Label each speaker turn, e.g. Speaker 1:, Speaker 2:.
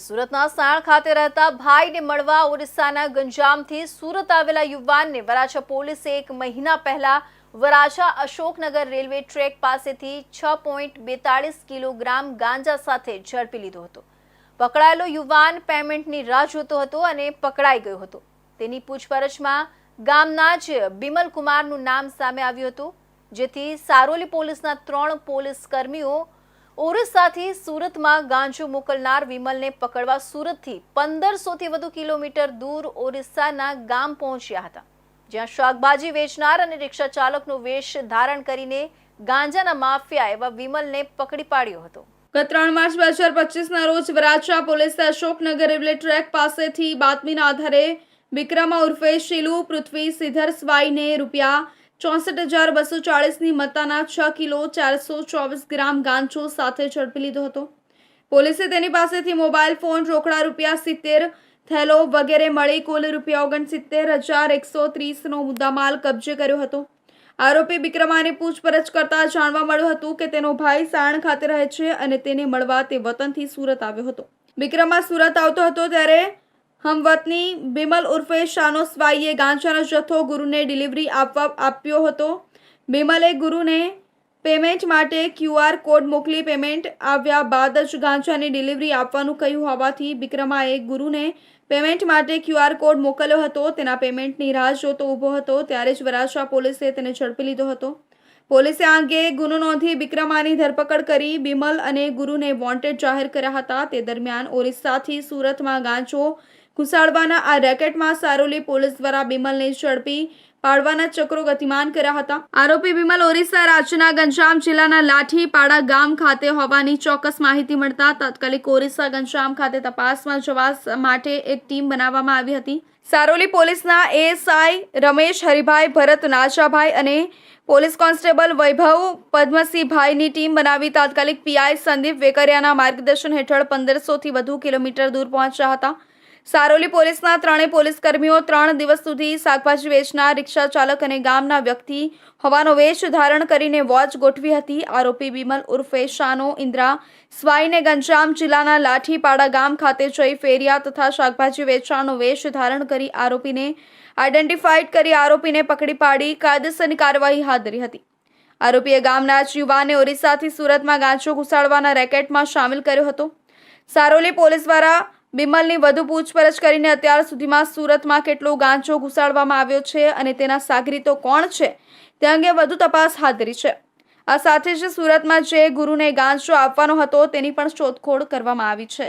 Speaker 1: સુરતના સાણ ખાતે રહેતા ભાઈને મળવા ઓરિસ્સાના ગંજામથી સુરત આવેલા યુવાનને વરાછા પોલીસે એક મહિના પહેલા વરાછા અશોકનગર રેલવે ટ્રેક પાસેથી છ પોઈન્ટ બેતાળીસ કિલોગ્રામ ગાંજા સાથે ઝડપી લીધો હતો. પકડાયેલો યુવાન પેમેન્ટની રાહ જોતો હતો અને પકડાઈ ગયો હતો. તેની પૂછપરછમાં ગામના જ બિમલ કુમારનું નામ સામે આવ્યું હતું, જેથી સારોલી પોલીસના ત્રણ પોલીસ કર્મીઓ ઓરિસ્સાથી સુરતમાં ગાંજો મોકલનાર વિમલને પકડવા સુરતથી પંદરસોથી વધુ કિલોમીટર દૂર ઓરિસ્સાના ગામ પહોંચ્યા હતા. જ્યાં શાકભાજી વેચનાર અને રિક્ષા ચાલકનો વેશ ધારણ કરીને ગાંજાના માફિયા એવા વિમલને પકડી પાડ્યો હતો.
Speaker 2: ગત ત્રણ માર્ચ બે હજાર પચીસના રોજ વરાછા પોલીસે અશોકનગર રેલવે ટ્રેક પાસેથી બાતમીના આધારે વિક્રમા ઉર્ફે શીલુ પૃથ્વી સિધર સ્વાઈને રૂપિયા ચોસઠ હજાર બસો ચાળીસની મત્તાના છ કિલો ચારસો ચોવીસ ગ્રામ ગાંજો સાથે ઝડપી લીધો હતો. પોલીસે તેની પાસેથી મોબાઈલ ફોન, રોકડા રૂપિયા સિત્તેર, થેલો વગેરે મળી કુલ રૂપિયા ઓગણસિત્તેર હજાર એકસો ત્રીસનો મુદ્દામાલ કબજે કર્યો હતો. આરોપી વિક્રમાની પૂછપરછ કરતા જાણવા મળ્યું હતું કે તેનો ભાઈ સાણ ખાતે રહે છે અને તેને મળવા તે વતનથી સુરત આવ્યો હતો. વિક્રમા સુરત આવતો હતો ત્યારે હમવતની બિમલ ઉર્ફે શાનો સ્વાઈએ ગાંજાનો જથ્થો ગુરુને ડિલિવરી આપવા આપ્યો હતો. બિમલે ગુરુને પેમેન્ટ માટે ક્યુઆર કોડ મોકલી પેમેન્ટ આવ્યા બાદ જ ગાંજાની ડિલિવરી આપવાનું કહ્યું હોવાથી વિક્રમાએ ગુરુને પેમેન્ટ માટે ક્યુઆર કોડ મોકલ્યો હતો. તેના પેમેન્ટની રાહ જોતો ઊભો હતો ત્યારે જ વરાછા પોલીસે તેને ઝડપી લીધો હતો. પોલીસે આ અંગે ગુનો નોંધી વિક્રમાની ધરપકડ કરી બિમલ અને ગુરુને વોન્ટેડ જાહેર કર્યા હતા. તે દરમિયાન ઓરિસ્સાથી સુરતમાં ગાંજો ઘુસાડવાના આ રેકેટમાં સારોલી પોલીસ દ્વારા બિમલને ઝડપી પાડવાના ચક્રો ગતિમાન કર્યા હતા. આરોપી બિમલ ઓરિસ્સા રાજ્યના ગંજામ જિલ્લાના લાઠીપાડા ગામ ખાતે હોવાની ચોક્કસ માહિતી મળતા તાત્કાલિક ઓરિસ્સા ગંજામ ખાતે તપાસમાં જવા માટે એક ટીમ બનાવવામાં આવી હતી. સારોલી પોલીસના એએસઆઈ રમેશ હરિભાઈ ભરત નાચાભાઈ અને પોલીસ કોન્સ્ટેબલ વૈભવ પદ્મસિંહભાઈની ટીમ બનાવી તાત્કાલિક પીઆઈ સંદીપ વેકરિયાના માર્ગદર્શન હેઠળ પંદરસોથી વધુ કિલોમીટર દૂર પહોંચ્યા હતા. સારોલી પોલીસના ત્રણેય પોલીસ કર્મીઓ ત્રણ દિવસ સુધી શાકભાજી વેચનાર, રિક્ષા ચાલક અને ગામના વ્યક્તિ હોવાનો વેશ ધારણ કરીને વોચ ગોઠવી હતી. આરોપી બિમલ ઉર્ફે શાનો ઇન્દ્રા સ્વાઈને ગંજામ જિલ્લાના લાઠીપાડા ગામ ખાતે જઈ ફેરિયા તથા શાકભાજી વેચવાનો વેશ ધારણ કરી આરોપીને આઈડેન્ટિફાઈડ કરી આરોપીને પકડી પાડી કાયદેસરની કાર્યવાહી હાથ ધરી હતી. આરોપીએ ગામના જ યુવાને ઓરિસ્સાથી સુરતમાં ગાંચો ઘુસાડવાના રેકેટમાં સામેલ કર્યો હતો. સારોલી પોલીસ દ્વારા બિમલની વધુ પૂછપરછ કરીને અત્યાર સુધીમાં સુરતમાં કેટલો ગાંચો ઘુસાડવામાં આવ્યો છે અને તેના સાગરીતો કોણ છે, તે અંગે વધુ તપાસ હાથ ધરી છે. આ સાથે જ સુરતમાં જે ગુરુને ગાંચો આપવાનો હતો તેની પણ શોધખોળ કરવામાં આવી છે.